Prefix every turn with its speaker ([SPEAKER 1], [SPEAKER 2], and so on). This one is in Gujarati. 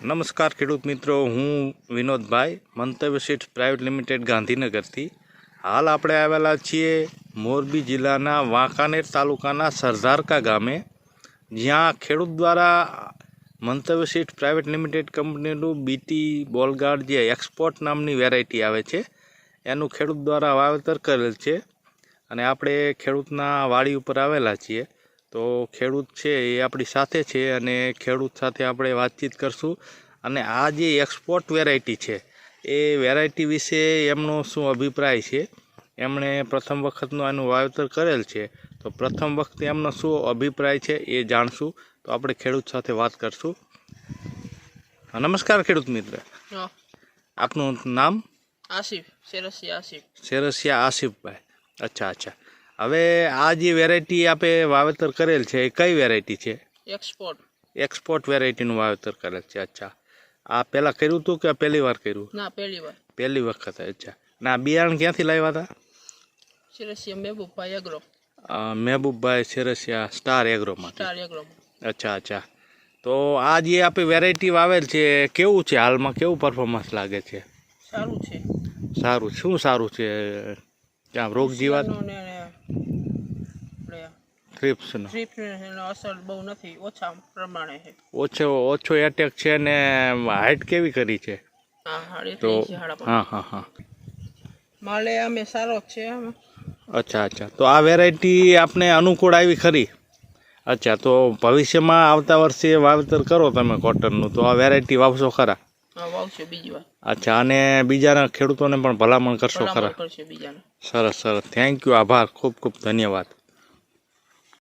[SPEAKER 1] નમસ્કાર ખેડૂત મિત્રો, હું વિનોદભાઈ, મંતવ્ય સીટ પ્રાઇવેટ લિમિટેડ ગાંધીનગરથી. હાલ આપણે આવેલા છીએ મોરબી જિલ્લાના વાંકાનેર તાલુકાના સરધારકા ગામે, જ્યાં ખેડૂત દ્વારા મંતવ્ય સીટ પ્રાઇવેટ લિમિટેડ કંપનીનું બીટી બોલગાર્ડ જે એક્સપોર્ટ નામની વેરાયટી આવે છે, એનું ખેડૂત દ્વારા વાવેતર કરેલ છે. અને આપણે ખેડૂતના વાડી ઉપર આવેલા છીએ. તો ખેડૂત છે એ આપણી સાથે છે અને ખેડૂત સાથે આપણે વાતચીત કરશું. અને આ જે એક્સપોર્ટ વેરાયટી છે એ વેરાયટી વિશે એમનો શું અભિપ્રાય છે? એમણે પ્રથમ વખતનું આનું વાવેતર કરેલ છે. તો પ્રથમ વખતે એમનો શું અભિપ્રાય છે એ જાણશું. તો આપણે ખેડૂત સાથે વાત કરશું. નમસ્કાર ખેડૂત મિત્ર.
[SPEAKER 2] હા.
[SPEAKER 1] આપનું નામ?
[SPEAKER 2] આસિફ શેરસિયા આસિફ.
[SPEAKER 1] શેરસિયા આસિફભાઈ. અચ્છા અચ્છા. હવે આ જે વેરાયટી આપે વાવેતર કરેલ છે એ કઈ વેરાયટી છે?
[SPEAKER 2] એક્સપોર્ટ
[SPEAKER 1] એક્સપોર્ટ વેરાયટીનું વાવેતર કરેલ છે અચ્છા. આ પહેલાં કર્યું હતું કે પહેલી વાર કર્યું?
[SPEAKER 2] ના પહેલી વાર.
[SPEAKER 1] પહેલી વખત અચ્છા. ના બિયારણ ક્યાંથી લાવ્યા હતા?
[SPEAKER 2] સેરસિયા મહેબૂબભાઈ એગ્રો.
[SPEAKER 1] મહેબૂબભાઈ શેરસિયા સ્ટાર એગ્રોમાં
[SPEAKER 2] સ્ટાર એગ્રો
[SPEAKER 1] અચ્છા અચ્છા. તો આ જે આપણે વેરાયટી વાવેલ છે કેવું છે? હાલમાં કેવું પરફોર્મન્સ લાગે છે?
[SPEAKER 2] સારું છે.
[SPEAKER 1] સારું શું સારું છે? ક્યાં રોગ જીવાત
[SPEAKER 2] શિયાળાનો ને. આપણે
[SPEAKER 1] થ્રિપ્સનો
[SPEAKER 2] ટ્રીપ એનો અસર બહુ નથી ઓછા પ્રમાણે છે.
[SPEAKER 1] ઓછો ઓછો એટેક છે ને હાઇટ કેવી કરી છે?
[SPEAKER 2] હા
[SPEAKER 1] તો હા હા હા.
[SPEAKER 2] માલે અમે સારો છે.
[SPEAKER 1] અચ્છા અચ્છા. તો આ વેરાયટી આપને અનુકૂળ આવી ખરી? અચ્છા તો ભવિષ્યમાં આવતા વર્ષે વાવેતર કરો તમે કોટનનું તો આ વેરાયટી વાવશો ખરા? અચ્છા અને બીજાના ખેડૂતોને પણ ભલામણ કરશો ખરા? સરસ સરસ. થેન્ક યુ આભાર. ખૂબ ખૂબ ધન્યવાદ.